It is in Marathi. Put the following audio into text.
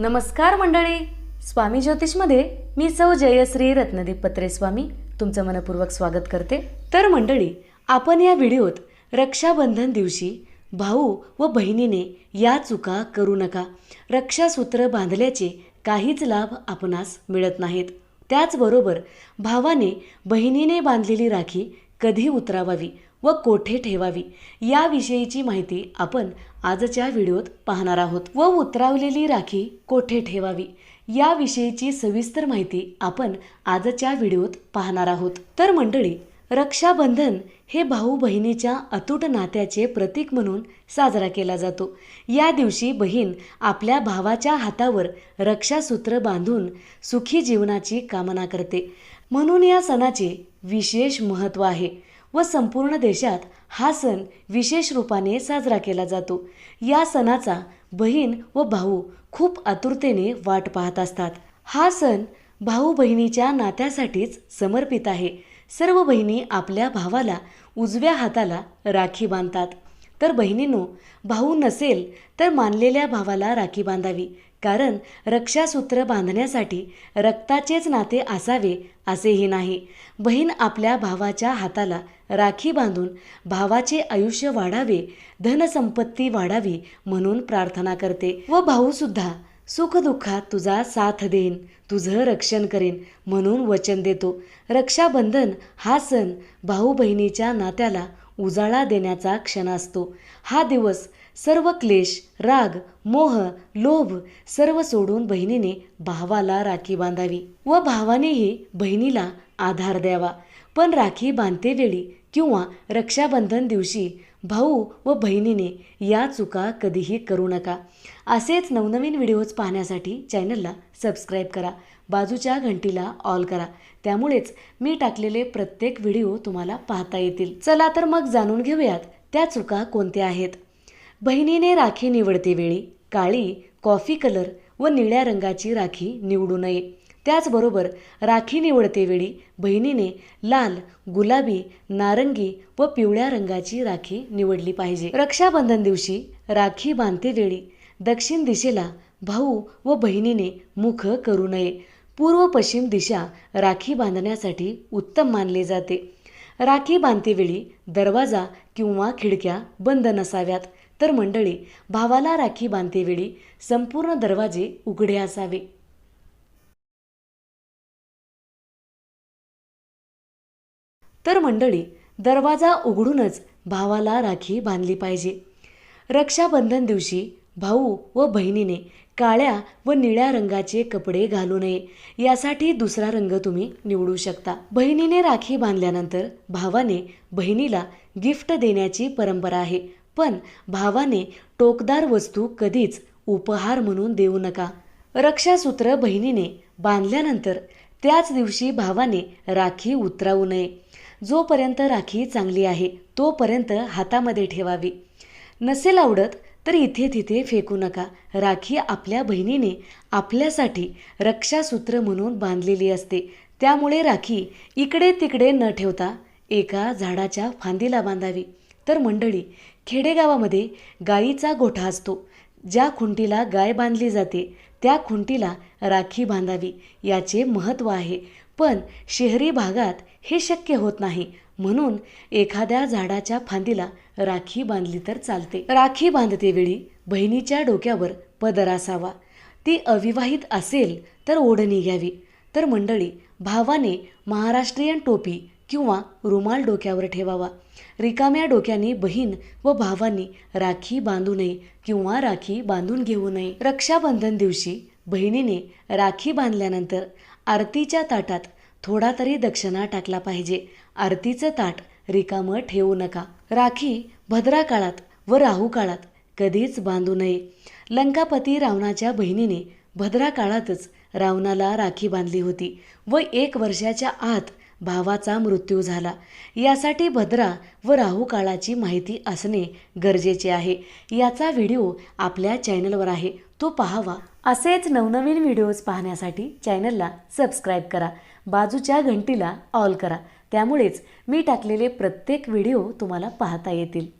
नमस्कार मंडळी. स्वामी ज्योतिषमध्ये मी सौ जयश्री रत्नदीप पत्रे स्वामी तुमचं मनपूर्वक स्वागत करते. तर मंडळी आपण या व्हिडिओत रक्षाबंधन दिवशी भाऊ व बहिणीने या चुका करू नका. रक्षासूत्र बांधल्याचे काहीच लाभ आपणास मिळत नाहीत. त्याचबरोबर भावाने बहिणीने बांधलेली राखी कधी उतरावावी व कोठे ठेवावी? याविषयीची माहिती आपण आजच्या व्हिडिओत पाहणार आहोत. व उतरावलेली राखी कोठे ठेवावी? याविषयीची सविस्तर माहिती आपण आजच्या व्हिडिओत पाहणार आहोत. तर मंडळी रक्षाबंधन हे भाऊ बहिणीच्या अतूट नात्याचे प्रतीक म्हणून साजरा केला जातो. या दिवशी बहीण आपल्या भावाच्या हातावर रक्षासूत्र बांधून सुखी जीवनाची कामना करते. म्हणून या सणाचे विशेष महत्त्व आहे. व संपूर्ण देशात हा सण विशेष रूपाने साजरा केला जातो. या सणाचा बहीण व भाऊ खूप आतुरतेने वाट पाहत असतात. हा सण भाऊ बहिणीच्या नात्यासाठीच समर्पित आहे. सर्व बहिणी आपल्या भावाला उजव्या हाताला राखी बांधतात. तर बहिणींनो भाऊ नसेल तर मानलेल्या भावाला राखी बांधावी. कारण रक्षासूत्र बांधण्यासाठी रक्ताचेच नाते असावे असेही नाही. बहीण आपल्या भावाच्या हाताला राखी बांधून भावाचे आयुष्य वाढावे धनसंपत्ती वाढावी म्हणून प्रार्थना करते. व भाऊसुद्धा सुखदुःखात तुझा साथ देईन तुझं रक्षण करेन म्हणून वचन देतो. रक्षाबंधन हा सण भाऊ बहिणीच्या नात्याला उजाळा देण्याचा क्षण असतो. हा दिवस सर्व क्लेश राग मोह लोभ सर्व सोडून बहिणीने भावाला राखी बांधावी व भावानेही बहिणीला आधार द्यावा. पण राखी बांधते वेळी किंवा रक्षाबंधन दिवशी भाऊ व बहिणीने या चुका कधीही करू नका. असेच नवनवीन व्हिडिओज पाहण्यासाठी चॅनलला सबस्क्राईब करा. बाजूच्या घंटीला ऑल करा. त्यामुळेच मी टाकलेले प्रत्येक व्हिडिओ तुम्हाला पाहता येतील. चला तर मग जाणून घेऊयात त्या चुका कोणत्या आहेत. बहिणीने राखी निवडते वेळी काळी कॉफी कलर व निळ्या रंगाची राखी निवडू नये. त्याचबरोबर राखी निवडतेवेळी बहिणीने लाल गुलाबी नारंगी व पिवळ्या रंगाची राखी निवडली पाहिजे. रक्षाबंधन दिवशी राखी बांधतेवेळी दक्षिण दिशेला भाऊ व बहिणीने मुख करू नये. पूर्व पश्चिम दिशा राखी बांधण्यासाठी उत्तम मानले जाते. राखी बांधतेवेळी दरवाजा किंवा खिडक्या बंद नसाव्यात. तर मंडळी भावाला राखी बांधतेवेळी संपूर्ण दरवाजे उघडे असावे. तर मंडळी दरवाजा उघडूनच भावाला राखी बांधली पाहिजे. रक्षाबंधन दिवशी भाऊ व बहिणीने काळ्या व निळ्या रंगाचे कपडे घालू नये यासाठी दुसरा रंग तुम्ही निवडू शकता. बहिणीने राखी बांधल्यानंतर भावाने बहिणीला गिफ्ट देण्याची परंपरा आहे पण भावाने टोकदार वस्तू कधीच उपहार म्हणून देऊ नका. रक्षासूत्र बहिणीने बांधल्यानंतर त्याच दिवशी भावाने राखी उतरावू नये. जोपर्यंत राखी चांगली आहे तोपर्यंत हातामध्ये ठेवावी. नसेल आवडत तर इथे तिथे फेकू नका. राखी आपल्या बहिणीने आपल्यासाठी रक्षासूत्र म्हणून बांधलेली असते. त्यामुळे राखी इकडे तिकडे न ठेवता एका झाडाच्या फांदीला बांधावी. तर मंडळी खेडेगावामध्ये गाईचा गोठा असतो. ज्या खुंटीला गाय बांधली जाते त्या खुंटीला राखी बांधावी. याचे महत्त्व आहे. पण शहरी भागात हे शक्य होत नाही. म्हणून एखाद्या झाडाच्या फांदीला राखी बांधली तर चालते. राखी बांधते वेळी बहिणीच्या डोक्यावर पदर असावा. ती अविवाहित असेल तर ओढणी घ्यावी. तर मंडळी भावाने महाराष्ट्रीयन टोपी किंवा रुमाल डोक्यावर ठेवावा. रिकाम्या डोक्याने बहीण व भावांनी राखी बांधू नये किंवा राखी बांधून घेऊ नये. रक्षाबंधन दिवशी बहिणीने राखी बांधल्यानंतर आरतीच्या ताटात थोडा तरी दक्षिणा टाकला पाहिजे. आरतीचं ताट रिकामं ठेवू नका. राखी भद्रा काळात व राहू काळात कधीच बांधू नये. लंकापती रावणाच्या बहिणीने भद्रा काळातच रावणाला राखी बांधली होती व एक वर्षाच्या आत भावाचा मृत्यू झाला. यासाठी भद्रा व राहू काळाची माहिती असणे गरजेचे आहे. याचा व्हिडिओ आपल्या चॅनलवर आहे. तो पाहावा. असेच नवनवीन व्हिडिओज पाहण्यासाठी चॅनलला सबस्क्राईब करा. बाजूच्या घंटीला ऑल करा. त्यामुळेच मी टाकलेले प्रत्येक व्हिडिओ तुम्हाला पाहता येतील.